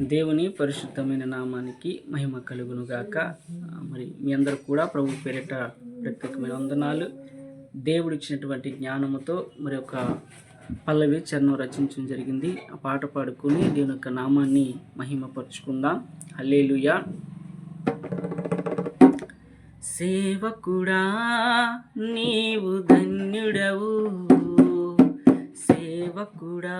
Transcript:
దేవుని పరిశుద్ధమైన నామానికి మహిమ కలుగును గాక మరి మీ అందరు కూడా ప్రభు పేరిట ప్రత్యేకమైన వందనాలు. దేవుడు ఇచ్చినటువంటి జ్ఞానముతో మరి ఒక పల్లవి చరణం రచించడం జరిగింది. ఆ పాట పాడుకొని దేవుని యొక్క నామాన్ని మహిమపరుచుకుందాం. హల్లేలుయా. సేవకుడా నీవు ధన్యుడవు. సేవకుడా